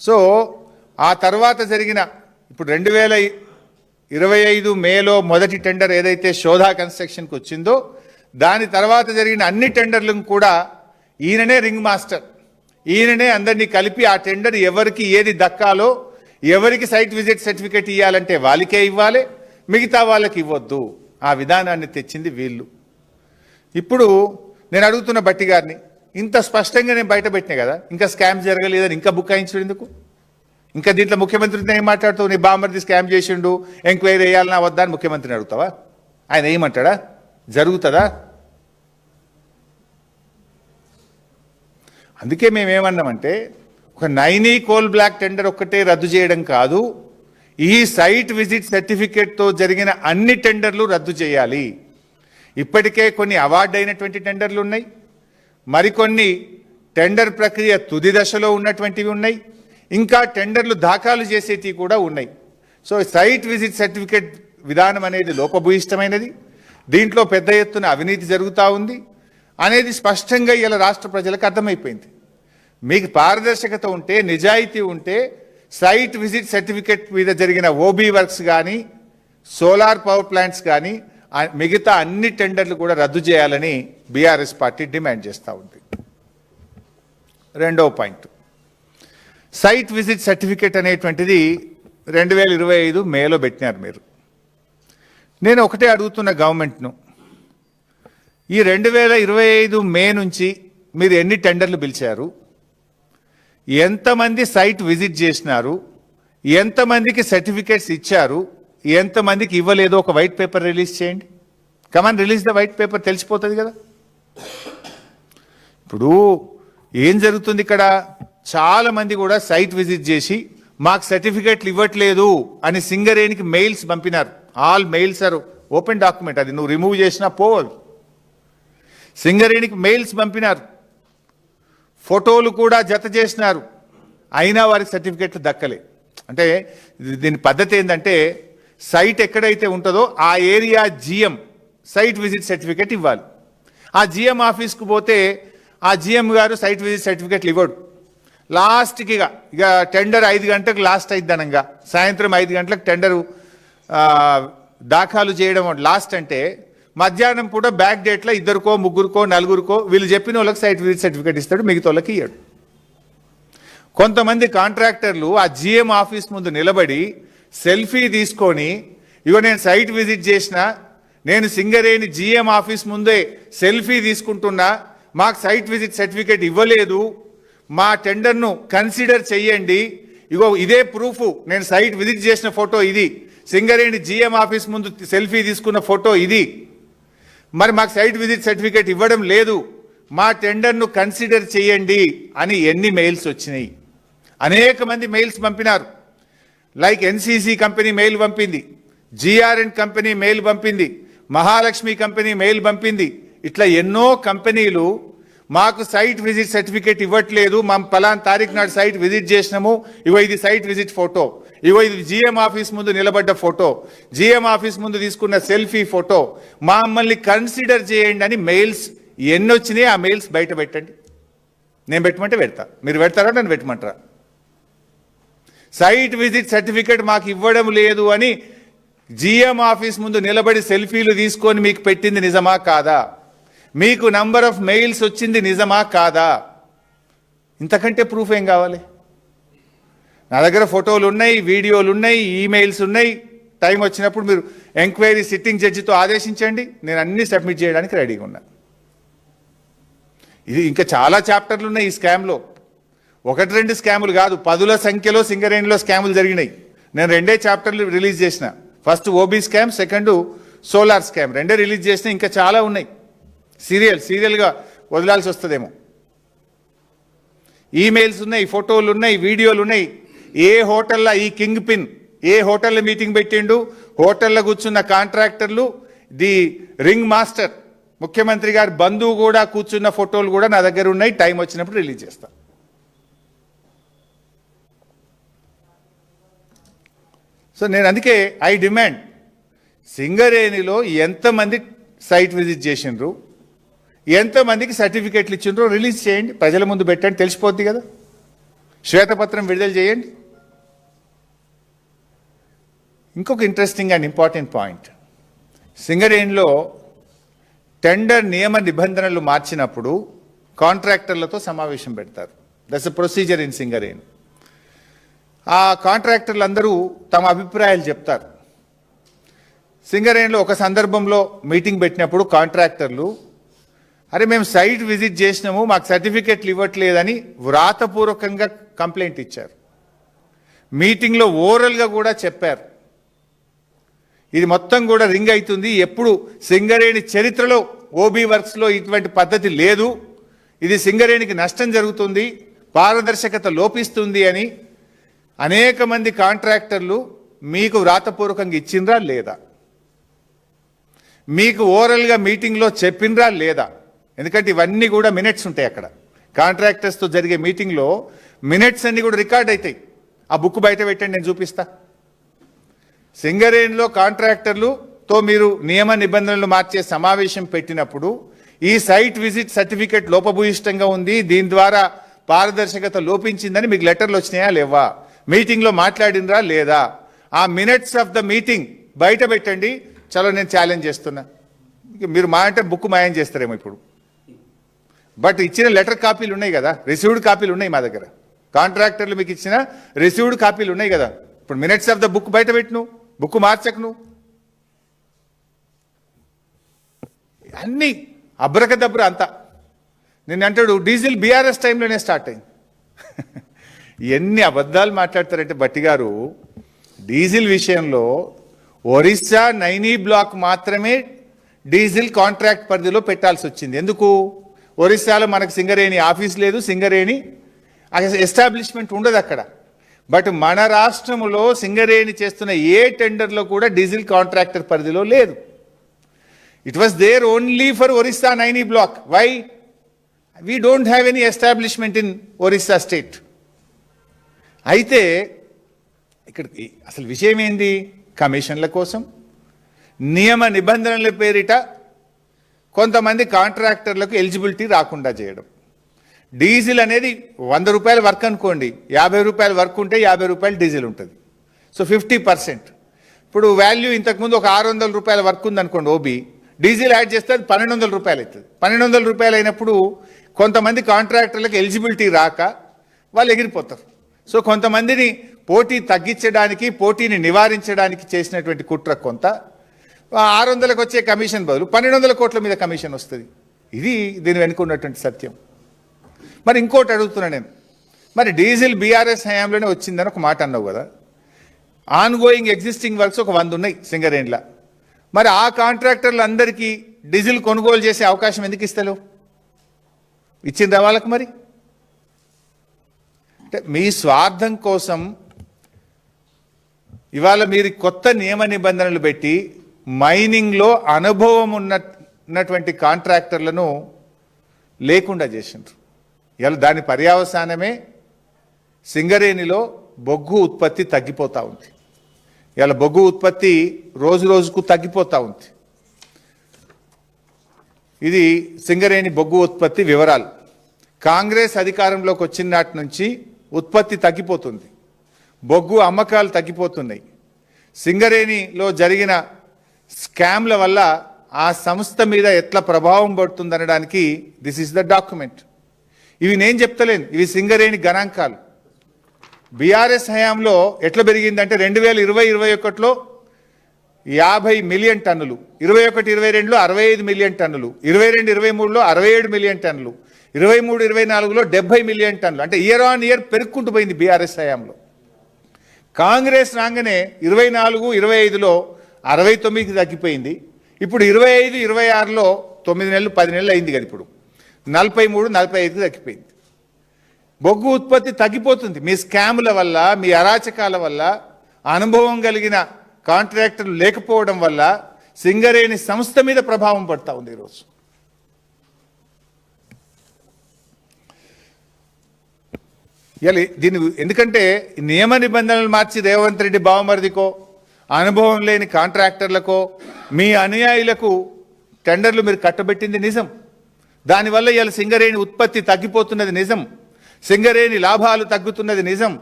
So ఆ తర్వాత జరిగిన ఇప్పుడు రెండు వేల ఇరవై ఐదు మేలో మొదటి టెండర్ ఏదైతే శోధా కన్స్ట్రక్షన్కి వచ్చిందో దాని తర్వాత జరిగిన అన్ని టెండర్లను కూడా ఈయననే రింగ్ మాస్టర్. ఈయననే అందరినీ కలిపి ఆ టెండర్ ఎవరికి ఏది దక్కాలో ఎవరికి సైట్ విజిట్ సర్టిఫికేట్ ఇవ్వాలంటే వాళ్ళకే ఇవ్వాలి మిగతా వాళ్ళకి ఇవ్వద్దు. ఆ విధానాన్ని తెచ్చింది వీళ్ళు. ఇప్పుడు నేను అడుగుతున్న బట్టి గారిని ఇంత స్పష్టంగా నేను బయట పెట్టినా కదా ఇంకా స్కామ్ జరగలేదని ఇంకా బుక్కాయించడం ఎందుకు? ఇంకా దీంట్లో ముఖ్యమంత్రితో ఏం మాట్లాడుతావు? నీ బామ్మర్ది స్కామ్ చేసిండు ఎంక్వైరీ వేయాలన్నా వద్దా అని ముఖ్యమంత్రిని అడుగుతావా? ఆయన ఏమంటాడా? జరుగుతుందా? అందుకే మేమేమన్నామంటే ఒక నైనీ కోల్ బ్లాక్ టెండర్ ఒక్కటే రద్దు చేయడం కాదు ఈ సైట్ విజిట్ సర్టిఫికేట్తో జరిగిన అన్ని టెండర్లు రద్దు చేయాలి. ఇప్పటికే కొన్ని అవార్డు అయినటువంటి టెండర్లు ఉన్నాయి. మరికొన్ని టెండర్ ప్రక్రియ తుది దశలో ఉన్నటువంటివి ఉన్నాయి. ఇంకా టెండర్లు దాఖలు చేసేటివి కూడా ఉన్నాయి. సో సైట్ విజిట్ సర్టిఫికేట్ విధానం అనేది లోపభూయిష్టమైనది. దీంట్లో పెద్ద ఎత్తున అవినీతి జరుగుతూ ఉంది. అనేది స్పష్టంగా ఇలా రాష్ట్ర ప్రజలకు అర్థమైపోయింది. మీకు పారదర్శకత ఉంటే నిజాయితీ ఉంటే సైట్ విజిట్ సర్టిఫికేట్ మీద జరిగిన ఓబీ వర్క్స్ కానీ సోలార్ పవర్ ప్లాంట్స్ కానీ మిగతా అన్ని టెండర్లు కూడా రద్దు చేయాలని బీఆర్ఎస్ పార్టీ డిమాండ్ చేస్తూ ఉంది. రెండో పాయింట్. సైట్ విజిట్ సర్టిఫికేట్ అనేటువంటిది రెండు వేల ఇరవై ఐదు మేలో పెట్టినారు మీరు. నేను ఒకటే అడుగుతున్న గవర్నమెంట్ను ఈ రెండు వేల ఇరవై ఐదు మే నుంచి మీరు ఎన్ని టెండర్లు పిలిచారు? ఎంతమంది సైట్ విజిట్ చేసినారు? ఎంతమందికి సర్టిఫికేట్స్ ఇచ్చారు? ఎంతమందికి ఇవ్వలేదో ఒక వైట్ పేపర్ రిలీజ్ చేయండి. Come on release the white paper తెలిసిపోతుంది కదా. ఇప్పుడు ఏం జరుగుతుంది ఇక్కడ? చాలామంది కూడా సైట్ విజిట్ చేసి మాకు సర్టిఫికేట్లు ఇవ్వట్లేదు అని సింగరేణికి mails పంపినారు. All mails are open document అది నువ్వు రిమూవ్ చేసినా పోవాలి సింగరేణికి మెయిల్స్ పంపినారు. ఫోటోలు కూడా జత చేసినారు. అయినా వారికి సర్టిఫికేట్లు దక్కలే. అంటే దీని పద్ధతి ఏంటంటే సైట్ ఎక్కడైతే ఉంటుందో ఆ area GM site visit certificate ఇవ్వాలి. ఆ జిఎం ఆఫీస్కు పోతే ఆ జిఎం గారు సైట్ విజిట్ సర్టిఫికేట్లు ఇవ్వడు. లాస్ట్కి ఇక ఇక టెండర్ ఐదు గంటలకు లాస్ట్ అయింది అనంగా సాయంత్రం ఐదు గంటలకు టెండరు దాఖలు చేయడం లాస్ట్ అంటే మధ్యాహ్నం పూట బ్యాక్ డేట్లో ఇద్దరికో ముగ్గురుకో నలుగురికో వీళ్ళు చెప్పిన వాళ్ళకి సైట్ విజిట్ సర్టిఫికేట్ ఇస్తాడు మిగతా వాళ్ళకి ఇయ్యాడు. కొంతమంది కాంట్రాక్టర్లు ఆ జిఎం ఆఫీస్ ముందు నిలబడి సెల్ఫీ తీసుకొని ఇగో నేను సైట్ విజిట్ చేసిన నేను సింగరేణి జిఎం ఆఫీస్ ముందే సెల్ఫీ తీసుకుంటున్నా మాకు సైట్ విజిట్ సర్టిఫికేట్ ఇవ్వలేదు మా టెండర్ను కన్సిడర్ చెయ్యండి. ఇగో ఇదే ప్రూఫ్ నేను సైట్ విజిట్ చేసిన ఫోటో ఇది. సింగరేణి జిఎం ఆఫీస్ ముందు సెల్ఫీ తీసుకున్న ఫోటో ఇది. మరి మాకు సైట్ విజిట్ సర్టిఫికేట్ ఇవ్వడం లేదు మా టెండర్ను కన్సిడర్ చేయండి అని ఎన్ని మెయిల్స్ వచ్చినాయి. అనేక మంది మెయిల్స్ పంపినారు. లైక్ ఎన్సీసీ కంపెనీ మెయిల్ పంపింది. జిఆర్ఎన్ కంపెనీ మెయిల్ పంపింది. మహాలక్ష్మి కంపెనీ మెయిల్ పంపింది. ఇట్లా ఎన్నో కంపెనీలు మాకు సైట్ విజిట్ సర్టిఫికేట్ ఇవ్వట్లేదు. మా పలాన్ తారీఖు నాడు సైట్ విజిట్ చేసినాము. ఇవో ఇది సైట్ విజిట్ ఫోటో ఇవో ఇది జిఎం ఆఫీస్ ముందు నిలబడ్డ ఫోటో జిఎం ఆఫీస్ ముందు తీసుకున్న సెల్ఫీ ఫోటో మమ్మల్ని కన్సిడర్ చేయండి అని మెయిల్స్ ఎన్ని వచ్చినాయి ఆ మెయిల్స్ బయట పెట్టండి. నేను పెట్టమంటే పెడతా. మీరు పెడతారా? నన్ను పెట్టమంటారా? సైట్ విజిట్ సర్టిఫికేట్ మాకు ఇవ్వడం లేదు అని జిఎం ఆఫీస్ ముందు నిలబడి సెల్ఫీలు తీసుకొని మీకు పెట్టింది నిజమా కాదా? మీకు నంబర్ ఆఫ్ మెయిల్స్ వచ్చింది నిజమా కాదా? ఇంతకంటే ప్రూఫ్ ఏం కావాలి? నా దగ్గర ఫోటోలు ఉన్నాయి వీడియోలు ఉన్నాయి ఈమెయిల్స్ ఉన్నాయి. టైం వచ్చినప్పుడు మీరు ఎంక్వైరీ సిట్టింగ్ జడ్జితో ఆదేశించండి. నేను అన్ని సబ్మిట్ చేయడానికి రెడీగా ఉన్నా. ఇది ఇంకా చాలా చాప్టర్లు ఉన్నాయి ఈ స్కామ్లో. ఒకటి రెండు స్కాములు కాదు పదుల సంఖ్యలో సింగరేణిలో స్కాములు జరిగినాయి. నేను రెండే చాప్టర్లు రిలీజ్ చేసిన. First OB scam second solar scam. రెండే రిలీజ్ చేసిన ఇంకా చాలా ఉన్నాయి. సీరియల్ సీరియల్గా వదలాల్సి వస్తుందేమో. ఈమెయిల్స్ ఉన్నాయి ఫోటోలు ఉన్నాయి వీడియోలు ఉన్నాయి. ఏ హోటల్లో ఈ కింగ్ పిన్ ఏ హోటల్లో మీటింగ్ పెట్టిండు? హోటల్లో కూర్చున్న కాంట్రాక్టర్లు ది రింగ్ మాస్టర్ ముఖ్యమంత్రి గారి బంధువు కూడా కూర్చున్న ఫోటోలు కూడా నా దగ్గర ఉన్నాయి టైం వచ్చినప్పుడు రిలీజ్ చేస్తాను సో నేను అందుకే ఐ డిమాండ్ సింగరేణిలో ఎంతమంది సైట్ విజిట్ చేసిండ్రు? ఎంతమందికి సర్టిఫికేట్లు ఇచ్చిండ్రో రిలీజ్ చేయండి. ప్రజల ముందు పెట్టండి. తెలిసిపోద్ది కదా. శ్వేతపత్రం విడుదల చేయండి. ఇంకొక ఇంట్రెస్టింగ్ అండ్ ఇంపార్టెంట్ పాయింట్ సింగరేణిలో టెండర్ నియమ నిబంధనలు మార్చినప్పుడు కాంట్రాక్టర్లతో సమావేశం పెడతారు. దట్స్ ప్రొసీజర్ ఇన్ సింగరేణి ఆ కాంట్రాక్టర్లు అందరూ తమ అభిప్రాయాలు చెప్తారు. సింగరేణిలో ఒక సందర్భంలో మీటింగ్ పెట్టినప్పుడు కాంట్రాక్టర్లు అరే మేము సైట్ విజిట్ చేసినాము మాకు సర్టిఫికెట్లు ఇవ్వట్లేదని వ్రాతపూర్వకంగా కంప్లైంట్ ఇచ్చారు. మీటింగ్లో ఓరల్గా కూడా చెప్పారు. ఇది మొత్తం కూడా రింగ్ అవుతుంది. ఎప్పుడు సింగరేణి చరిత్రలో ఓబీ వర్క్స్లో ఇటువంటి పద్ధతి లేదు. ఇది సింగరేణికి నష్టం జరుగుతుంది పారదర్శకత లోపిస్తుంది అని అనేక మంది కాంట్రాక్టర్లు మీకు వ్రాతపూర్వకంగా ఇచ్చిండ్రా లేదా? మీకు ఓరల్గా మీటింగ్లో చెప్పిండ్రా లేదా? ఎందుకంటే ఇవన్నీ కూడా మినిట్స్ ఉంటాయి అక్కడ. కాంట్రాక్టర్స్తో జరిగే మీటింగ్లో మినిట్స్ అన్ని కూడా రికార్డ్ అవుతాయి ఆ బుక్ బయట పెట్టండి నేను చూపిస్తా. సింగరేణిలో కాంట్రాక్టర్లుతో మీరు నియమ నిబంధనలు మార్చే సమావేశం పెట్టినప్పుడు ఈ సైట్ విజిట్ సర్టిఫికెట్ లోపభూయిష్టంగా ఉంది. దీని ద్వారా పారదర్శకత లోపించిందని మీకు లెటర్లు వచ్చినాయా లేవా? మీటింగ్లో మాట్లాడినరా లేదా? ఆ మినిట్స్ ఆఫ్ ద మీటింగ్ బయట పెట్టండి. చలో నేను ఛాలెంజ్ చేస్తున్నా. మీరు మా అంటే బుక్ మాయం చేస్తారేమో ఇప్పుడు. బట్ ఇచ్చిన లెటర్ కాపీలు ఉన్నాయి కదా. రిసీవ్డ్ కాపీలు ఉన్నాయి మా దగ్గర. కాంట్రాక్టర్లు మీకు ఇచ్చిన రిసీవ్డ్ కాపీలు ఉన్నాయి కదా. ఇప్పుడు మినిట్స్ ఆఫ్ ద బుక్ బయట పెట్టును. బుక్ మార్చకును. అన్నీ అబ్రక అబ్రకదబ్ర అంతా. నేను అంటాడు డీజిల్ బీఆర్ఎస్ టైంలోనే స్టార్ట్ అయింది. ఎన్ని అబద్ధాలు మాట్లాడతారంటే బట్టి గారు డీజిల్ విషయంలో ఒరిస్సా నైనీ బ్లాక్ మాత్రమే డీజిల్ కాంట్రాక్ట్ పరిధిలో పెట్టాల్సి వచ్చింది. ఎందుకు? ఒరిస్సాలో మనకు సింగరేణి ఆఫీస్ లేదు సింగరేణి ఎస్టాబ్లిష్మెంట్ ఉండదు అక్కడ. బట్ మన రాష్ట్రములో సింగరేణి చేస్తున్న ఏ టెండర్లో కూడా డీజిల్ కాంట్రాక్టర్ పరిధిలో లేదు. It was there only for Orissa Naini block. Why we don't have any establishment in Orissa state అయితే ఇక్కడ అసలు విషయం ఏంది? కమిషన్ల కోసం నియమ నిబంధనల పేరిట కొంతమంది కాంట్రాక్టర్లకు ఎలిజిబిలిటీ రాకుండా చేయడం. డీజిల్ అనేది వంద రూపాయల వర్క్ అనుకోండి యాభై రూపాయల వర్క్ ఉంటే యాభై రూపాయలు డీజిల్ ఉంటుంది. So fifty percent. ఇప్పుడు వాల్యూ ఇంతకుముందు ఒక ఆరు వందల రూపాయల వర్క్ ఉందనుకోండి ఓబీ డీజిల్ యాడ్ చేస్తే అది పన్నెండు వందల రూపాయలు అవుతుంది. పన్నెండు వందల రూపాయలు అయినప్పుడు కొంతమంది కాంట్రాక్టర్లకు ఎలిజిబిలిటీ రాక వాళ్ళు ఎగిరిపోతారు. సో కొంతమందిని పోటీ తగ్గించడానికి పోటీని నివారించడానికి చేసినటువంటి కుట్ర కొంత. ఆరు వందలకు వచ్చే కమిషన్ బదులు పన్నెండు వందల కోట్ల మీద కమిషన్ వస్తుంది. ఇది దీని వెనుక ఉన్నటువంటి సత్యం. మరి ఇంకోటి అడుగుతున్నా నేను. మరి డీజిల్ బీఆర్ఎస్ హయాంలోనే వచ్చిందని ఒక మాట అన్నావు కదా. ఆన్ గోయింగ్ ఎగ్జిస్టింగ్ వర్క్స్ ఒక వంద ఉన్నాయి సింగరేణిలా. మరి ఆ కాంట్రాక్టర్లు అందరికీ డీజిల్ కొనుగోలు చేసే అవకాశం ఎందుకు ఇస్తలేవు? ఇచ్చిందా వాళ్ళకి మరి? అంటే మీ స్వార్థం కోసం ఇవాళ మీరు కొత్త నియమ నిబంధనలు పెట్టి మైనింగ్లో అనుభవం ఉన్న ఉన్నటువంటి కాంట్రాక్టర్లను లేకుండా చేసిండ్రు. ఇలా దాని పర్యావసానమే సింగరేణిలో బొగ్గు ఉత్పత్తి తగ్గిపోతూ ఉంది. ఇలా బొగ్గు ఉత్పత్తి రోజు రోజుకు తగ్గిపోతూ ఉంది. ఇది సింగరేణి బొగ్గు ఉత్పత్తి వివరాలు. కాంగ్రెస్ అధికారంలోకి వచ్చిన నాటి నుంచి ఉత్పత్తి తగ్గిపోతుంది. బొగ్గు అమ్మకాలు తగ్గిపోతున్నాయి. సింగరేణిలో జరిగిన స్కామ్ల వల్ల ఆ సంస్థ మీద ఎట్లా ప్రభావం పడుతుందనడానికి దిస్ ఇస్ ద డాక్యుమెంట్. ఇవి నేను చెప్తలేను. ఇవి సింగరేణి గణాంకాలు. బీఆర్ఎస్ హయాంలో ఎట్లా పెరిగిందంటే రెండు వేల ఇరవై ఇరవై ఒకటిలో యాభై మిలియన్ టన్నులు ఇరవై ఒకటి ఇరవై రెండులో అరవై ఐదు మిలియన్ టన్నులు ఇరవై రెండు ఇరవై మూడులో అరవై ఏడు మిలియన్ టన్నులు ఇరవై మూడు ఇరవై నాలుగులో డెబ్బై మిలియన్ టన్నులు అంటే ఇయర్ ఆన్ ఇయర్ పెరుక్కుంటూ పోయింది బీఆర్ఎస్ హయాంలో. కాంగ్రెస్ రాగానే ఇరవై నాలుగు ఇరవై ఐదులో అరవై తొమ్మిదికి తగ్గిపోయింది. ఇప్పుడు ఇరవై ఐదు ఇరవై ఆరులో తొమ్మిది నెలలు పది నెలలు అయింది కదా ఇప్పుడు. నలభై మూడు నలభై ఐదుకి తగ్గిపోయింది. బొగ్గు ఉత్పత్తి తగ్గిపోతుంది. మీ స్కాముల వల్ల మీ అరాచకాల వల్ల అనుభవం కలిగిన కాంట్రాక్టర్లు లేకపోవడం వల్ల సింగరేణి సంస్థ మీద ప్రభావం పడతా ఉంది ఈరోజు. ఇవాళ దీని ఎందుకంటే నియమ నిబంధనలు మార్చి రేవంత్ రెడ్డి బావమరిదికో అనుభవం లేని కాంట్రాక్టర్లకో మీ అనుయాయులకు టెండర్లు మీరు కట్టబెట్టింది నిజం. దానివల్ల ఇవాళ సింగరేణి ఉత్పత్తి తగ్గిపోతున్నది నిజం. సింగరేణి లాభాలు తగ్గుతున్నది నిజం.